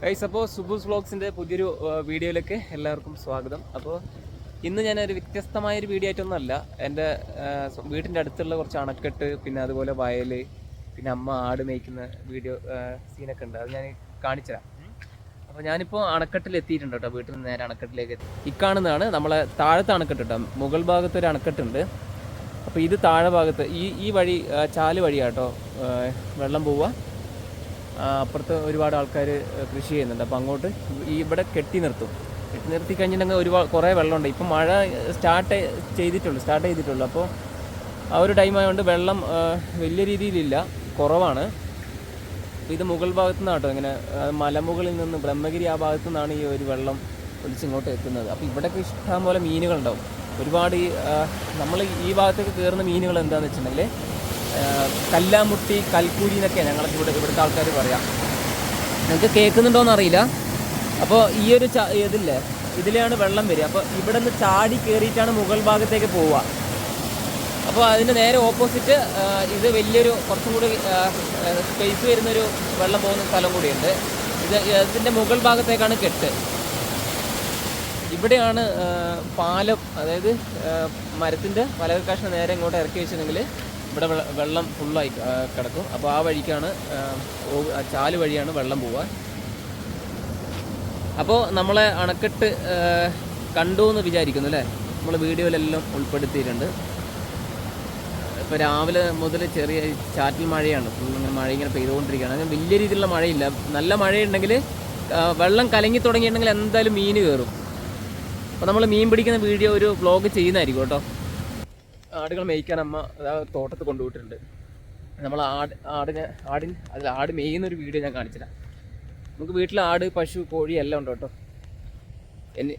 Guys അപ്പോൾ സുബുസ് വ്ളോഗ്സിന്റെ പുതിയൊരു വീഡിയോയിലേക്ക് എല്ലാവർക്കും സ്വാഗതം. അപ്പോൾ ഇന്ന് ഞാനൊരു വ്യത്യസ്തമായൊരു വീഡിയോ ആയിട്ടൊന്നുമല്ല. എന്റെ വീട്ടിന്റെ അടുത്തുള്ള കുറച്ച് അണക്കെട്ട് പിന്നെ അതുപോലെ വയൽ പിന്നെ അമ്മ ആട് മേയ്ക്കുന്ന വീഡിയോ സീനൊക്കെ ഉണ്ട്. അത് ഞാൻ കാണിച്ചുതരാം. അപ്പോൾ ഞാനിപ്പോൾ അണക്കെട്ടിൽ എത്തിയിട്ടുണ്ട് കേട്ടോ. വീട്ടിൽ നിന്ന് നേരെ അണക്കെട്ടിലേക്ക് എത്തി. ഇക്കാണുന്നതാണ് നമ്മളെ താഴത്തെ അണക്കെട്ട് കേട്ടോ. മുകൾ ഭാഗത്ത് ഒരു അണക്കെട്ടുണ്ട്. അപ്പോൾ ഇത് താഴെ ഭാഗത്ത് ഈ ഈ വഴി ചാൽ വഴിയാട്ടോ വെള്ളം പോവുക. അപ്പുറത്ത് ഒരുപാട് ആൾക്കാർ കൃഷി ചെയ്യുന്നുണ്ട്. അപ്പോൾ അങ്ങോട്ട് ഈ ഇവിടെ കെട്ടി നിർത്തും. കെട്ടി നിർത്തി കഴിഞ്ഞിട്ടുണ്ടെങ്കിൽ ഒരുപാട് കുറേ വെള്ളമുണ്ട്. ഇപ്പം മഴ സ്റ്റാർട്ട് ചെയ്തിട്ടുള്ളൂ സ്റ്റാർട്ട് ചെയ്തിട്ടുള്ളൂ. അപ്പോൾ ആ ഒരു ടൈം ആയതുകൊണ്ട് വെള്ളം വലിയ രീതിയിലില്ല. കുറവാണ്. ഇത് മുകൾ ഭാഗത്തു നിന്നാണ് കേട്ടോ ഇങ്ങനെ മലമുകളിൽ നിന്ന് ബ്രഹ്മഗിരി ആ ഭാഗത്തു നിന്നാണ് ഈ ഒരു വെള്ളം ഒലിച്ചിങ്ങോട്ട് എത്തുന്നത്. അപ്പോൾ ഇവിടെയൊക്കെ ഇഷ്ടം പോലെ മീനുകളുണ്ടാവും. ഒരുപാട് ഈ നമ്മൾ ഈ ഭാഗത്തേക്ക് കയറുന്ന മീനുകൾ എന്താണെന്ന് വെച്ചിട്ടുണ്ടെങ്കിൽ കല്ലാമുട്ടി കൽക്കൂരി എന്നൊക്കെ ഞങ്ങൾക്ക് ഇവിടെ ഇവിടുത്തെ ആൾക്കാർ പറയാം. നിങ്ങൾക്ക് കേൾക്കുന്നുണ്ടോയെന്ന് അറിയില്ല. അപ്പോൾ ഈ ഒരു ച ഇതില്ലേ ഇതിലെയാണ് വെള്ളം വരിക. അപ്പോൾ ഇവിടെ നിന്ന് ചാടി കയറിയിട്ടാണ് മുകൾ ഭാഗത്തേക്ക് പോവുക. അപ്പോൾ അതിന് നേരെ ഓപ്പോസിറ്റ് ഇത് വലിയൊരു കുറച്ചും കൂടി സ്പേസ് വരുന്നൊരു വെള്ളം പോകുന്ന സ്ഥലം കൂടിയുണ്ട്. ഇത് ഇതിന്റെ മുകൾ ഭാഗത്തേക്കാണ് കെട്ട്. ഇവിടെയാണ് പാലം അതായത് മരത്തിന്റെ പലക നേരെ ഇങ്ങോട്ട് ഇറക്കി വെച്ചിട്ടുണ്ടെങ്കിൽ ഇവിടെ വെള്ളം ഫുള്ളായി കിടക്കും. അപ്പോൾ ആ വഴിക്കാണ് ചാൽ വഴിയാണ് വെള്ളം പോവുക. അപ്പോൾ നമ്മളെ അണക്കെട്ട് കണ്ടു എന്ന് വിചാരിക്കുന്നു അല്ലേ? നമ്മൾ വീഡിയോയിലെല്ലാം ഉൾപ്പെടുത്തിയിട്ടുണ്ട്. ഇപ്പോൾ രാവിലെ മുതൽ ചെറിയ ചാറ്റൽ മഴയാണ്. ഫുൾ ഇങ്ങനെ മഴ ഇങ്ങനെ പെയ്തുകൊണ്ടിരിക്കുകയാണ്. അങ്ങനെ വലിയ രീതിയിലുള്ള മഴയില്ല. നല്ല മഴയുണ്ടെങ്കിൽ വെള്ളം കലങ്ങി തുടങ്ങിയിട്ടുണ്ടെങ്കിൽ എന്തായാലും മീൻ കയറും. അപ്പോൾ നമ്മൾ മീൻ പിടിക്കുന്ന വീഡിയോ ഒരു വ്ളോഗ് ചെയ്യുന്നതായിരിക്കും കേട്ടോ. ആടുകൾ മേയ്ക്കാൻ അമ്മ തോട്ടത്ത് കൊണ്ടുപോയിട്ടുണ്ട് നമ്മൾ ആട് ആടിനെ ആടിന് അതിൽ ആട് മേയുന്ന ഒരു വീഡിയോ ഞാൻ കാണിച്ചുതരാം നമുക്ക് വീട്ടിൽ ആട് പശു കോഴി എല്ലാം ഉണ്ട് കേട്ടോ. എനി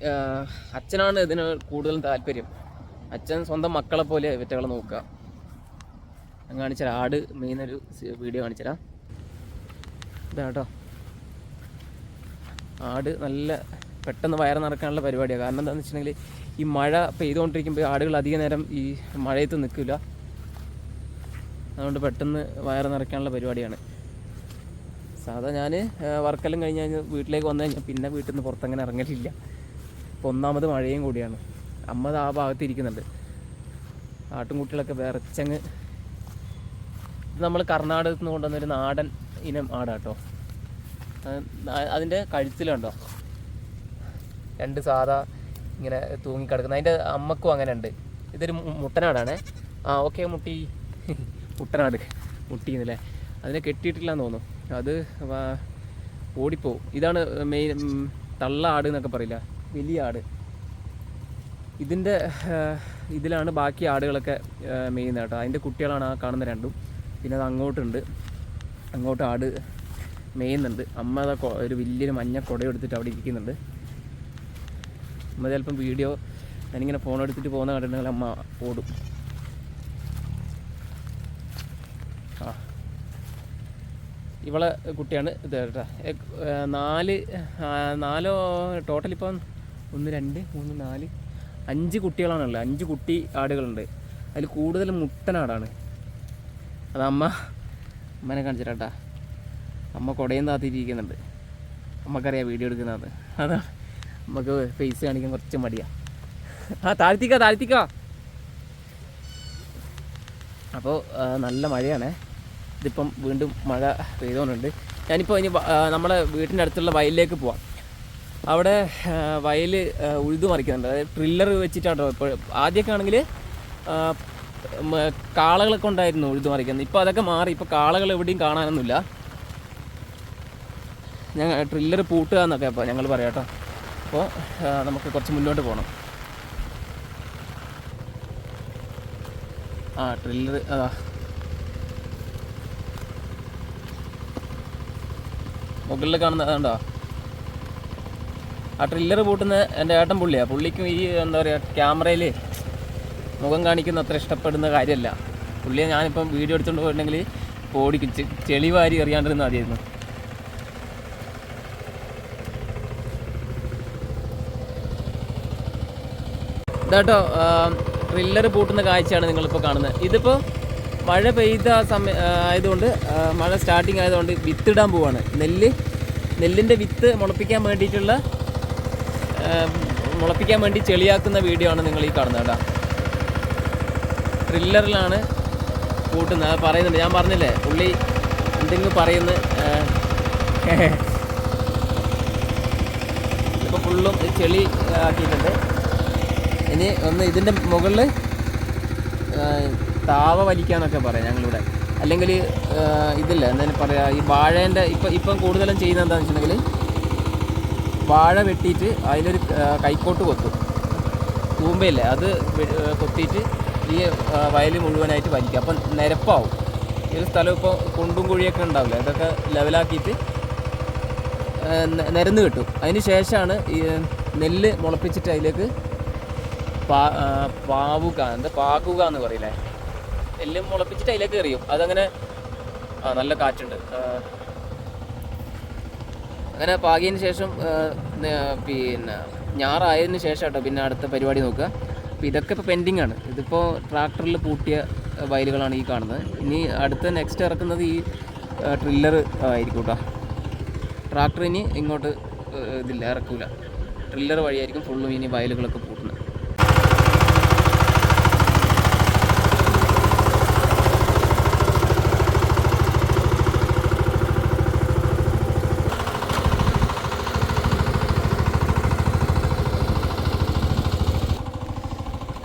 അച്ഛനാണ് ഇതിന് കൂടുതലും താല്പര്യം. അച്ഛൻ സ്വന്തം മക്കളെ പോലെ ഇവറ്റകളെ നോക്കുക. ഞാൻ കാണിച്ചുതരാം ആട് മെയിനൊരു വീഡിയോ കാണിച്ചുതരാം ഇതാ കേട്ടോ. ആട് നല്ല പെട്ടെന്ന് വയറ് നടക്കാനുള്ള പരിപാടിയാണ് കാരണം എന്താണെന്ന് വെച്ചിട്ടുണ്ടെങ്കിൽ ഈ മഴ പെയ്തുകൊണ്ടിരിക്കുമ്പോൾ ആടുകൾ അധിക നേരം ഈ മഴയത്ത് നിൽക്കില്ല അതുകൊണ്ട് പെട്ടെന്ന് വയറ് നിറയ്ക്കാനുള്ള പരിപാടിയാണ്. സാധാ ഞാൻ വർക്കെല്ലാം കഴിഞ്ഞ് കഴിഞ്ഞ് വീട്ടിലേക്ക് വന്നു കഴിഞ്ഞാൽ പിന്നെ വീട്ടിൽ നിന്ന് പുറത്തങ്ങനെ ഇറങ്ങലില്ല. ഇപ്പോൾ ഒന്നാമത് മഴയും കൂടിയാണ്. അമ്മ ആ ഭാഗത്ത് ഇരിക്കുന്നുണ്ട്. ആട്ടുംകുട്ടികളൊക്കെ വിറച്ചങ്ങ് നമ്മൾ കർണാടകത്തിൽ നിന്ന് കൊണ്ടുവന്നൊരു നാടൻ ഇനം ആടാട്ടോ. അതിന്റെ കഴുത്തിലുണ്ടോ? രണ്ട് സാധാ ഇങ്ങനെ തൂങ്ങിക്കിടക്കുന്നത് അതിന്റെ അമ്മക്കും അങ്ങനെ ഉണ്ട് ഇതൊരു മുട്ടനാടാണ്. ആ ഓക്കെ മുട്ടി. മുട്ടനാട്. മുട്ടി എന്നല്ലേ അതിനെ കെട്ടിയിട്ടില്ലാന്ന് തോന്നുന്നു. അത് ഓടിപ്പോവും. ഇതാണ് മെയിൻ തള്ള ആട് എന്നൊക്കെ പറയില്ല. വലിയ ആട്. ഇതിന്റെ ഇതിലാണ് ബാക്കി ആടുകളൊക്കെ മെയിൻ കേട്ടോ അതിന്റെ കുട്ടികളാണ് ആ കാണുന്ന രണ്ടും. പിന്നെ അത് അങ്ങോട്ടുണ്ട്. അങ്ങോട്ട് ആട് മേയുന്നുണ്ട് അമ്മ ഒരു വലിയൊരു മഞ്ഞ കുടയെടുത്തിട്ട് അവിടെ ഇരിക്കുന്നുണ്ട്. അമ്മ ചിലപ്പം വീഡിയോ ഞാനിങ്ങനെ ഫോൺ എടുത്തിട്ട് പോകുന്ന കണ്ടിട്ടുണ്ടെങ്കിൽ അമ്മ ഓടും. ആ. ഇവളെ കുട്ടിയാണ് ഇത് കേട്ടോ. നാല് നാലോ ടോട്ടൽ ഇപ്പം ഒന്ന് രണ്ട് മൂന്ന് നാല് അഞ്ച് കുട്ടികളാണുള്ളത്. അഞ്ച് കുട്ടി ആടുകളുണ്ട്. അതിൽ കൂടുതൽ മുട്ടനാടാണ്. അത് അമ്മ അമ്മനെ കാണിച്ചിട്ടാ അമ്മ കുടയും താത്തിരിക്കുന്നുണ്ട് അമ്മക്കറിയാം വീഡിയോ എടുക്കുന്നത് അതാണ്. നമുക്ക് ഫേസ് കാണിക്കാൻ കുറച്ച് മടിയാ. ആ താഴ്ത്തിക്ക താഴ്ത്തിക്ക. അപ്പോൾ നല്ല മഴയാണേ. ഇതിപ്പം വീണ്ടും മഴ പെയ്തുകൊണ്ടുണ്ട് ഞാനിപ്പോൾ ഇനി നമ്മളെ വീട്ടിന്റെ അടുത്തുള്ള വയലിലേക്ക് പോവാം. അവിടെ വയൽ ഉഴുതു മറിക്കുന്നുണ്ട്. അതായത് ട്രില്ലർ വെച്ചിട്ടാണോ ഇപ്പോൾ ആദ്യമൊക്കെ ആണെങ്കിൽ കാളകളൊക്കെ ഉണ്ടായിരുന്നു ഉഴുതു മറിക്കുന്നത്. ഇപ്പോൾ അതൊക്കെ മാറി. ഇപ്പോൾ കാളകൾ എവിടെയും കാണാനൊന്നുമില്ല. ഞങ്ങൾ ട്രില്ലർ പൂട്ടുക എന്നൊക്കെ അപ്പോൾ ഞങ്ങൾ പറയാം കേട്ടോ അപ്പോൾ നമുക്ക് കുറച്ച് മുന്നോട്ട് പോകണം ആ ട്രില്ലർ അതാ മുകളിൽ കാണുന്ന അതുണ്ടോ ആ ട്രില്ലർ പൂട്ടുന്ന എന്റെ ഏട്ടൻ പുള്ളിയാണ് പുള്ളിക്കും ഈ എന്താ പറയുക ക്യാമറയിൽ മുഖം കാണിക്കുന്ന അത്ര ഇഷ്ടപ്പെടുന്ന കാര്യമല്ല. പുള്ളിയെ ഞാനിപ്പം വീഡിയോ എടുത്തുകൊണ്ട് പോയിട്ടുണ്ടെങ്കിൽ ഓടിക്കും ചെളി വാരി എറിയാണ്ടിരുന്ന മതിയായിരുന്നു ഇതാട്ടോ ട്രില്ലർ പൂട്ടുന്ന കാഴ്ചയാണ് നിങ്ങളിപ്പോൾ കാണുന്നത്. ഇതിപ്പോൾ മഴ പെയ്ത സമയ ആയതുകൊണ്ട് മഴ സ്റ്റാർട്ടിങ് ആയതുകൊണ്ട് വിത്തിടാൻ പോവാണ്. നെല്ല് നെല്ലിന്റെ വിത്ത് മുളപ്പിക്കാൻ വേണ്ടിയിട്ടുള്ള മുളപ്പിക്കാൻ വേണ്ടി ചെളിയാക്കുന്ന വീഡിയോ ആണ് നിങ്ങൾ ഈ കാണുന്നത് കേട്ടോ. ട്രില്ലറിലാണ് കൂട്ടുന്നത് അത് പറയുന്നുണ്ട്. ഞാൻ പറഞ്ഞില്ലേ പുള്ളി എന്തെങ്കിലും പറയുന്ന ഇപ്പോൾ ഫുള്ളും ചെളി ആക്കിയിട്ടുണ്ട്. ഇനി ഒന്ന് ഇതിന്റെ മുകളിൽ താവ വലിക്കാന്നൊക്കെ പറയാം ഞങ്ങളിവിടെ. അല്ലെങ്കിൽ ഇതില്ല എന്തായാലും പറയാ ഈ വാഴേന്റെ ഇപ്പം ഇപ്പം കൂടുതലും ചെയ്യുന്നത് എന്താണെന്ന് വെച്ചിട്ടുണ്ടെങ്കിൽ വാഴ വെട്ടിയിട്ട് അതിലൊരു കൈക്കോട്ട് കൊത്തും. തൂമ്പയില്ലേ അത് കൊത്തിയിട്ട് ഈ വയൽ മുഴുവനായിട്ട് വലിക്കും. അപ്പം നിരപ്പാവും. ഈ സ്ഥലം ഇപ്പോൾ കുണ്ടും കുഴിയൊക്കെ ഉണ്ടാവില്ല ഇതൊക്കെ ലെവലാക്കിയിട്ട് നിരന്ന് കിട്ടും. അതിന് ശേഷമാണ് ഈ നെല്ല് മുളപ്പിച്ചിട്ട് അതിലേക്ക് പാ പാവുക എന്താ പാകുക എന്ന് പറയില്ലേ? എല്ലാം മുളപ്പിച്ചിട്ട് അതിലേക്ക് എറിയും. അതങ്ങനെ ആ നല്ല കാറ്റുണ്ട്. അങ്ങനെ പാകിയതിന് ശേഷം പിന്നെ ഞാറായതിന് ശേഷം കേട്ടോ പിന്നെ അടുത്ത പരിപാടി നോക്കുക. അപ്പോൾ ഇതൊക്കെ ഇപ്പോൾ പെൻഡിങ് ആണ്. ഇതിപ്പോൾ ട്രാക്ടറിൽ പൂട്ടിയ വയലുകളാണ് ഈ കാണുന്നത്. ഇനി അടുത്ത നെക്സ്റ്റ് ഇറക്കുന്നത് ഈ ട്രില്ലർ ആയിരിക്കും കേട്ടോ ട്രാക്ടർ ഇനി ഇങ്ങോട്ട് ഇതില്ല ഇറക്കില്ല ട്രില്ലർ വഴിയായിരിക്കും ഫുള്ളും ഇനി വയലുകളൊക്കെ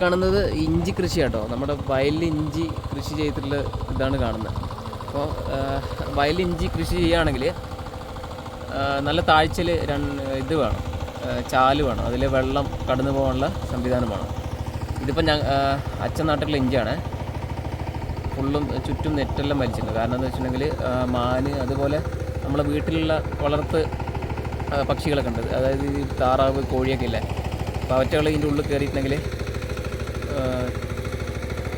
കാണുന്നത് ഇഞ്ചി കൃഷി കേട്ടോ നമ്മുടെ വയലിൽ ഇഞ്ചി കൃഷി ചെയ്തിട്ടുള്ള ഇതാണ് കാണുന്നത്. അപ്പോൾ വയലിൽ ഇഞ്ചി കൃഷി ചെയ്യുകയാണെങ്കിൽ നല്ല താഴ്ചയിൽ രണ്ട് ഇത് വേണം. ചാൽ വേണം. അതിൽ വെള്ളം കടന്നു പോകാനുള്ള സംവിധാനം വേണം. ഇതിപ്പോൾ ഞാൻ അച്ഛൻ നാട്ടിലുള്ള ഇഞ്ചിയാണ്. ഫുള്ളും ചുറ്റും നെറ്റെല്ലാം വലിച്ചിട്ടുണ്ട്. കാരണം എന്താ വെച്ചിട്ടുണ്ടെങ്കിൽ മാന് അതുപോലെ നമ്മളെ വീട്ടിലുള്ള വളർത്ത് പക്ഷികളൊക്കെ ഉണ്ട്. അതായത് ഈ താറാവ് കോഴിയൊക്കെ ഇല്ലേ? അപ്പോൾ അവറ്റകൾ ഇതിന്റെ ഉള്ളിൽ കയറിയിട്ടുണ്ടെങ്കിൽ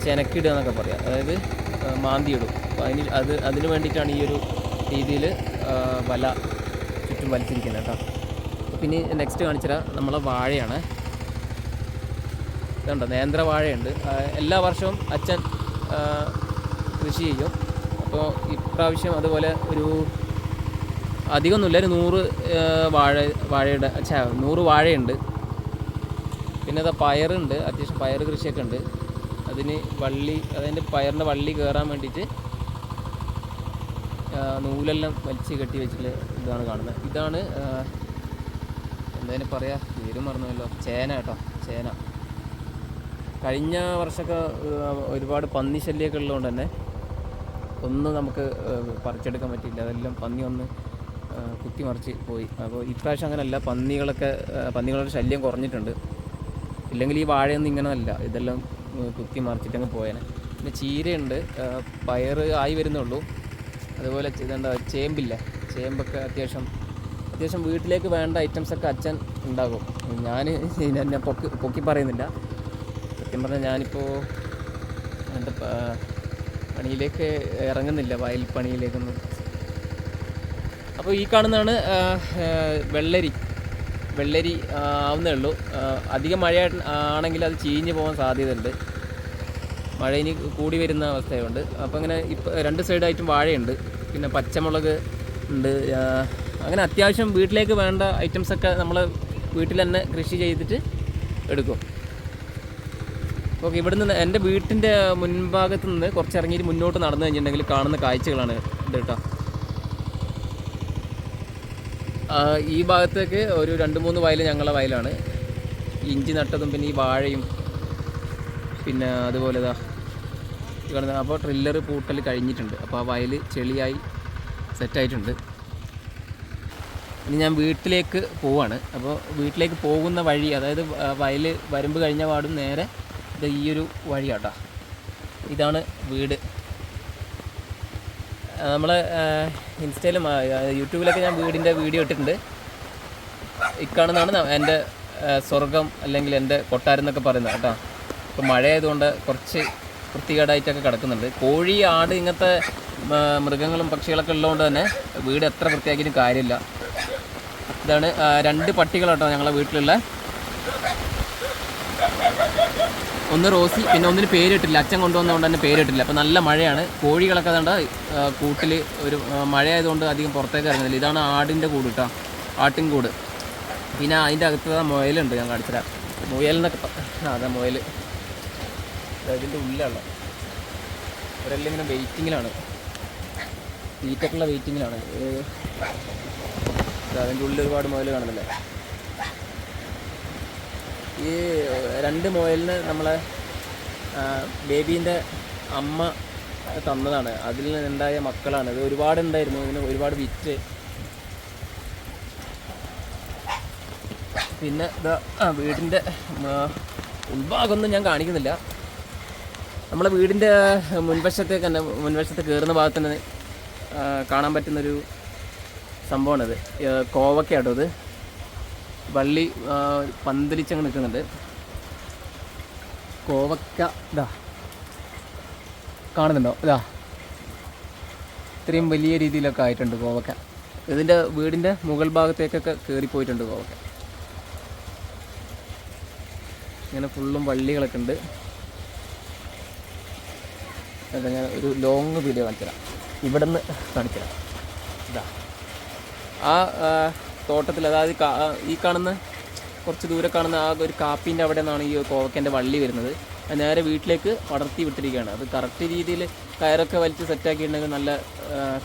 ചെനക്കിടുക എന്നൊക്കെ പറയാം. അതായത് മാന്തിയിടും. അപ്പോൾ അതിന് അത് അതിന് വേണ്ടിയിട്ടാണ് ഈ ഒരു രീതിയിൽ വല ചുറ്റും വലിച്ചിരിക്കുന്നത് കേട്ടോ. പിന്നെ നെക്സ്റ്റ് കാണിച്ചുതരാം നമ്മളെ വാഴയാണ്. ഇതുണ്ട്? നേന്ത്ര വാഴയുണ്ട്. എല്ലാ വർഷവും അച്ഛൻ കൃഷി ചെയ്യും. അപ്പോൾ ഇപ്രാവശ്യം അതുപോലെ ഒരു അധികമൊന്നുമില്ല. ഒരു നൂറ് വാഴ വാഴയുടെ അച്ഛാ നൂറ് വാഴയുണ്ട്. പിന്നെ അതാ പയറുണ്ട് അത്യാവശ്യം പയർ കൃഷിയൊക്കെ ഉണ്ട്. അതിന് വള്ളി അതിന്റെ പയറിന്റെ വള്ളി കയറാൻ വേണ്ടിയിട്ട് നൂലെല്ലാം വലിച്ച് കെട്ടി വെച്ചിട്ട് ഇതാണ് കാണുന്നത്. ഇതാണ് എന്തായാലും പറയാ? പേര് മറന്നുമല്ലോ ചേന കേട്ടോ ചേന. കഴിഞ്ഞ വർഷമൊക്കെ ഒരുപാട് പന്നി ശല്യമൊക്കെ ഉള്ളതുകൊണ്ട് തന്നെ ഒന്നും നമുക്ക് പറിച്ചെടുക്കാൻ പറ്റിയില്ല. അതെല്ലാം പന്നി ഒന്ന് കുത്തിമറിച്ച് പോയി. അപ്പോൾ ഇപ്രാവശ്യം അങ്ങനെയല്ല. പന്നികളൊക്കെ പന്നികളുടെ ശല്യം കുറഞ്ഞിട്ടുണ്ട്. ഇല്ലെങ്കിൽ ഈ വാഴയൊന്നും ഇങ്ങനെ അല്ല ഇതെല്ലാം കുത്തി മറിച്ചിട്ടങ്ങ് പോയേനെ. പിന്നെ ചീരയുണ്ട്. പയർ ആയി വരുന്നുള്ളൂ. അതുപോലെ ഇതെന്താ ചേമ്പില്ലേ? ചേമ്പൊക്കെ അത്യാവശ്യം അത്യാവശ്യം വീട്ടിലേക്ക് വേണ്ട ഐറ്റംസൊക്കെ അച്ഛൻ ഉണ്ടാകും ഞാൻ ഞാൻ പൊക്കി പൊക്കി പറയുന്നില്ല. സത്യം പറഞ്ഞാൽ ഞാനിപ്പോൾ എന്റെ പണിയിലേക്ക് ഇറങ്ങുന്നില്ല. വയൽ പണിയിലേക്കൊന്നും. അപ്പോൾ ഈ കാണുന്നതാണ് വെള്ളരി. വെള്ളരി ആവുന്നേ ഉള്ളൂ. അധികം മഴ ആണെങ്കിൽ അത് ചീഞ്ഞ് പോകാൻ സാധ്യതയുണ്ട്. മഴ ഇനി കൂടി വരുന്ന അവസ്ഥയുണ്ട്. അപ്പോൾ അങ്ങനെ ഇപ്പം രണ്ട് സൈഡായിട്ടും വാഴയുണ്ട്. പിന്നെ പച്ചമുളക് ഉണ്ട്. അങ്ങനെ അത്യാവശ്യം വീട്ടിലേക്ക് വേണ്ട ഐറ്റംസൊക്കെ നമ്മൾ വീട്ടിൽ തന്നെ കൃഷി ചെയ്തിട്ട് എടുക്കും. ഓക്കെ ഇവിടുന്ന് എന്റെ വീട്ടിന്റെ മുൻഭാഗത്ത് നിന്ന് കുറച്ച് ഇറങ്ങിയിട്ട് മുന്നോട്ട് നടന്നു കഴിഞ്ഞിട്ടുണ്ടെങ്കിൽ കാണുന്ന കാഴ്ചകളാണ് ഇത് കേട്ടോ ആ, ഈ ഭാഗത്തേക്ക് ഒരു രണ്ട് മൂന്ന് വയൽ ഞങ്ങളുടെ വയലാണ്. ഇഞ്ചി നട്ടതും പിന്നെ ഈ വാഴയും പിന്നെ അതുപോലെ ഇതാ അപ്പോൾ ട്രില്ലർ പൂട്ടൽ കഴിഞ്ഞിട്ടുണ്ട്. അപ്പോൾ ആ വയൽ ചെളിയായി സെറ്റായിട്ടുണ്ട്. ഇനി ഞാൻ വീട്ടിലേക്ക് പോവാണ്. അപ്പോൾ വീട്ടിലേക്ക് പോകുന്ന വഴി അതായത് വയൽ വരുമ്പ് കഴിഞ്ഞ പാടും നേരെ ഇത് ഈ ഒരു ഇതാണ് വീട്. നമ്മൾ ഇൻസ്റ്റയിലും യൂട്യൂബിലൊക്കെ ഞാൻ വീടിന്റെ വീഡിയോ ഇട്ടിട്ടുണ്ട്. ഇക്കാണെന്നാണ് എന്റെ സ്വർഗം അല്ലെങ്കിൽ എന്റെ കൊട്ടാരം എന്നൊക്കെ പറയുന്നത് കേട്ടോ. ഇപ്പോൾ മഴ ആയതുകൊണ്ട് കുറച്ച് വൃത്തികേടായിട്ടൊക്കെ കിടക്കുന്നുണ്ട്. കോഴി ആട് ഇങ്ങനത്തെ മൃഗങ്ങളും പക്ഷികളൊക്കെ ഉള്ളതുകൊണ്ട് തന്നെ വീട് എത്ര വൃത്തിയാക്കിയിട്ടും കാര്യമില്ല. ഇതാണ് രണ്ട് പട്ടികളാട്ടോ ഞങ്ങളുടെ വീട്ടിലുള്ള. ഒന്ന് റോസി പിന്നെ ഒന്നിന് പേരിട്ടില്ല. അച്ഛൻ കൊണ്ടുവന്നതുകൊണ്ട് തന്നെ പേരിട്ടില്ല. അപ്പോൾ നല്ല മഴയാണ്. കോഴികളൊക്കെ കണ്ട കൂട്ടിൽ ഒരു മഴയായതുകൊണ്ട് അധികം പുറത്തേക്ക് ഇറങ്ങുന്നില്ല. ഇതാണ് ആടിന്റെ കൂട് കേട്ടോ ആട്ടിൻ കൂട്. പിന്നെ അതിന്റെ അകത്ത് മുയലുണ്ട്. ഞാൻ കാണിച്ചുതരാം പ- ആ അതാ മുയൽ അതിന്റെ ഉള്ളിലുള്ള ഇവരെല്ലാം ഇങ്ങനെ വെയിറ്റിങ്ങിലാണ്. തീറ്റക്കുള്ള വെയിറ്റിങ്ങിലാണ്. അതിന്റെ ഉള്ളിൽ ഒരുപാട് മുയൽ കാണുന്നില്ലേ ഈ രണ്ട് മുയലിന് നമ്മളെ ബേബീന്റെ അമ്മ തന്നതാണ്. അതിൽ നിന്നുണ്ടായ മക്കളാണ്. ഇത് ഒരുപാട് ഉണ്ടായിരുന്നു ഇതിന് ഒരുപാട് വിറ്റ്. പിന്നെ ഇതാ വീടിന്റെ ഉൾഭാഗമൊന്നും ഞാൻ കാണിക്കുന്നില്ല. നമ്മളെ വീടിന്റെ മുൻവശത്തേക്ക് തന്നെ മുൻവശത്ത് കയറുന്ന ഭാഗത്ത് തന്നെ കാണാൻ പറ്റുന്നൊരു സംഭവമാണിത്. കോവക്കയാട്ടോ ഇത്. വള്ളി പന്തലിച്ചങ്ങ് നിൽക്കുന്നുണ്ട്. കോവക്ക ഇതാ. കാണുന്നുണ്ടോ? ഇതാ. ഇത്രയും വലിയ രീതിയിലൊക്കെ ആയിട്ടുണ്ട് കോവക്ക. ഇതിന്റെ വീടിന്റെ മുകൾ ഭാഗത്തേക്കൊക്കെ കയറിപ്പോയിട്ടുണ്ട് കോവക്ക. ഇങ്ങനെ ഫുള്ളും വള്ളികളൊക്കെ ഉണ്ട്. ഞാൻ ഒരു ലോങ് വീഡിയോ കാണിച്ചു തരാം ഇവിടെ നിന്ന് കാണിച്ചുതരാം. ഇതാ. ആ ആ, തോട്ടത്തിൽ അതായത് ഈ കാണുന്ന കുറച്ച് ദൂരെ കാണുന്ന ആ ഒരു കാപ്പീന്റെ അവിടെ നിന്നാണ് ഈ കോവക്കന്റെ വള്ളി വരുന്നത്. അത് നേരെ വീട്ടിലേക്ക് വളർത്തി വിട്ടിരിക്കുകയാണ്. അത് കറക്റ്റ് രീതിയിൽ കയറൊക്കെ വലിച്ച് സെറ്റാക്കിയിട്ടുണ്ടെങ്കിൽ നല്ല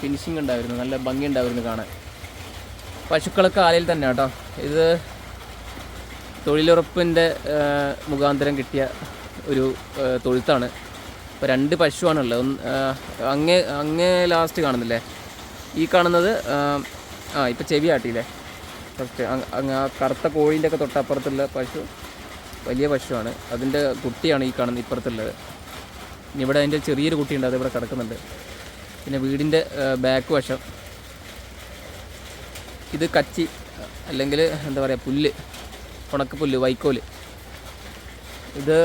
ഫിനിഷിംഗ് ഉണ്ടായിരുന്നു. നല്ല ഭംഗി ഉണ്ടായിരുന്നു കാണാൻ. പശുക്കളൊക്കെ ആലയിൽ തന്നെ കേട്ടോ. ഇത് തൊഴിലുറപ്പിന്റെ മുഖാന്തരം കിട്ടിയ ഒരു തൊഴുത്താണ്. ഇപ്പോൾ രണ്ട് പശുവാണുള്ളത്. അങ്ങേ അങ്ങേ ലാസ്റ്റ് കാണുന്നില്ലേ? ഈ കാണുന്നത് ആ, ആ ഇപ്പം ചെവി ആട്ടിയില്ലേ? ഫസ്റ്റ് ആ കറുത്ത കോഴീന്റെ ഒക്കെ തൊട്ടപ്പുറത്തുള്ള പശു വലിയ പശുവാണ്. അതിന്റെ കുട്ടിയാണ് ഈ കാണുന്നത് ഇപ്പുറത്തുള്ളത്. ഇനി ഇവിടെ അതിന്റെ ചെറിയൊരു കുട്ടിയുണ്ട് അതിവിടെ കിടക്കുന്നുണ്ട്. പിന്നെ വീടിന്റെ ബാക്ക് വശം. ഇത് കച്ചി അല്ലെങ്കിൽ എന്താ പറയുക പുല്ല് ഉണക്കപ്പുല്ല് വൈക്കോൽ. ഇത്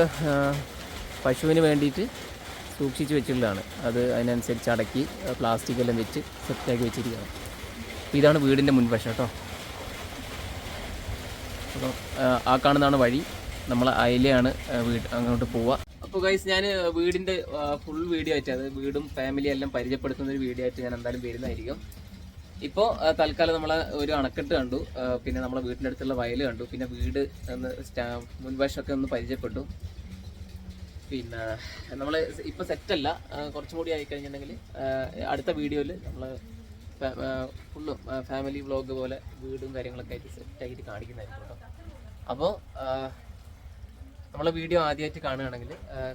പശുവിന് വേണ്ടിയിട്ട് സൂക്ഷിച്ച് വെച്ചിട്ടുള്ളതാണ്. അത് അതിനനുസരിച്ച് അടക്കി പ്ലാസ്റ്റിക് എല്ലാം വെച്ച് സെറ്റാക്കി വെച്ചിരിക്കുകയാണ്. ഇതാണ് വീടിന്റെ മുൻവശം കേട്ടോ. അപ്പോൾ ആ കാണുന്നതാണ് വഴി. നമ്മൾ അയിലെയാണ് വീട് അങ്ങോട്ട് പോവുക. അപ്പോൾ ഗൈസ് ഞാൻ വീടിന്റെ ഫുൾ വീഡിയോ ആയിട്ട് അത് വീടും ഫാമിലി എല്ലാം പരിചയപ്പെടുത്തുന്ന ഒരു വീഡിയോ ആയിട്ട് ഞാൻ എന്തായാലും വരുന്നതായിരിക്കും. ഇപ്പോൾ തൽക്കാലം നമ്മളെ ഒരു അണക്കെട്ട് കണ്ടു. പിന്നെ നമ്മളെ വീടിന്റെ അടുത്തുള്ള വയൽ കണ്ടു. പിന്നെ വീട് ഒന്ന് സ്റ്റാ മുൻവശമൊക്കെ ഒന്ന് പരിചയപ്പെട്ടു. പിന്നെ നമ്മൾ ഇപ്പോൾ സെറ്റല്ല കുറച്ചും കൂടി ആയിക്കഴിഞ്ഞിട്ടുണ്ടെങ്കിൽ അടുത്ത വീഡിയോയിൽ നമ്മൾ ഫുള്ളും ഫാമിലി വ്ളോഗ് പോലെ വീടും കാര്യങ്ങളൊക്കെ ആയിട്ട് സെറ്റായിട്ട് കാണിക്കുന്നതായിരിക്കും കേട്ടോ. അപ്പോൾ നമ്മളെ വീഡിയോ ആദ്യമായിട്ട് കാണുകയാണെങ്കിൽ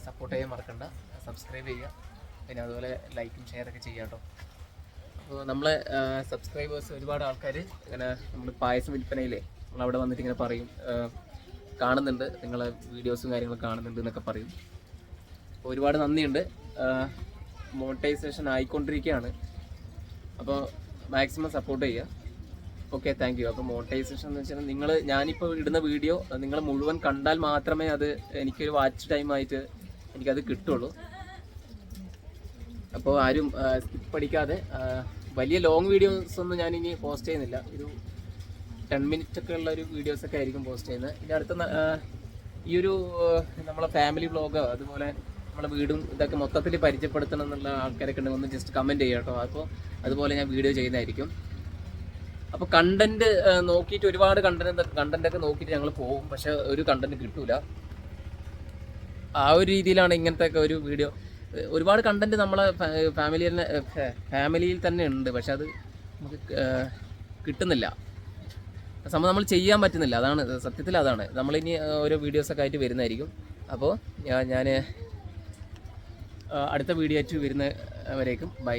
സപ്പോർട്ട് ചെയ്യാൻ മറക്കണ്ട. സബ്സ്ക്രൈബ് ചെയ്യുക. പിന്നെ അതുപോലെ ലൈക്കും ഷെയറൊക്കെ ചെയ്യാം കേട്ടോ. അപ്പോൾ നമ്മളെ സബ്സ്ക്രൈബേഴ്സ് ഒരുപാട് ആൾക്കാർ ഇങ്ങനെ നമ്മൾ പായസം വിൽപ്പനയിലേ നമ്മളവിടെ വന്നിട്ട് ഇങ്ങനെ പറയും. കാണുന്നുണ്ട്. നിങ്ങളെ വീഡിയോസും കാര്യങ്ങളും കാണുന്നുണ്ട് എന്നൊക്കെ പറയും. ഒരുപാട് നന്ദിയുണ്ട്. മോണിറ്റൈസേഷൻ ആയിക്കൊണ്ടിരിക്കുകയാണ്. അപ്പോൾ മാക്സിമം സപ്പോർട്ട് ചെയ്യുക. ഓക്കെ താങ്ക് യു അപ്പോൾ മോണിറ്റൈസേഷൻ എന്ന് വെച്ചാൽ നിങ്ങൾ ഞാനിപ്പോൾ ഇടുന്ന വീഡിയോ നിങ്ങൾ മുഴുവൻ കണ്ടാൽ മാത്രമേ അത് എനിക്കൊരു വാച്ച് ടൈം ആയിട്ട് എനിക്കത് കിട്ടുള്ളൂ. അപ്പോൾ ആരും സ്കിപ്പ് അടിക്കാതെ വലിയ ലോങ് വീഡിയോസ് ഒന്നും ഞാൻ ഇനി പോസ്റ്റ് ചെയ്യുന്നില്ല. ഒരു ടെൻ മിനിറ്റ് ഒക്കെ ഉള്ള ഒരു വീഡിയോസ് ഒക്കെ ആയിരിക്കും പോസ്റ്റ് ചെയ്യുന്നത്. ഇനി അടുത്ത ഈ ഒരു നമ്മളെ ഫാമിലി വ്ളോഗ് അതുപോലെ നമ്മളെ വീടും ഇതൊക്കെ മൊത്തത്തിൽ പരിചയപ്പെടുത്തണം എന്നുള്ള ആൾക്കാരൊക്കെ ഉണ്ടെങ്കിൽ ഒന്ന് ജസ്റ്റ് കമന്റ് ചെയ്യാം കേട്ടോ. അപ്പോൾ അതുപോലെ ഞാൻ വീഡിയോ ചെയ്യുന്നതായിരിക്കും. അപ്പോൾ കണ്ടന്റ് നോക്കിയിട്ട് ഒരുപാട് കണ്ടന്റ് കണ്ടന്റ് ഒക്കെ നോക്കിയിട്ട് ഞങ്ങൾ പോകും. പക്ഷെ ഒരു കണ്ടന്റ് കിട്ടൂല. ആ ഒരു രീതിയിലാണ് ഇങ്ങനത്തെ ഒക്കെ ഒരു വീഡിയോ ഒരുപാട് കണ്ടന്റ് നമ്മളെ ഫാമിലി തന്നെ ഫാമിലിയിൽ തന്നെ ഉണ്ട്. പക്ഷെ അത് നമുക്ക് കിട്ടുന്നില്ല. സംഭവം നമ്മൾ ചെയ്യാൻ പറ്റുന്നില്ല. അതാണ് സത്യത്തിൽ അതാണ്. നമ്മളിനി ഓരോ വീഡിയോസൊക്കെ ആയിട്ട് വരുന്നതായിരിക്കും. അപ്പോൾ ഞാൻ അടുത്ത വീഡിയോ ആയിട്ട് വരുന്നവരേക്കും ബൈ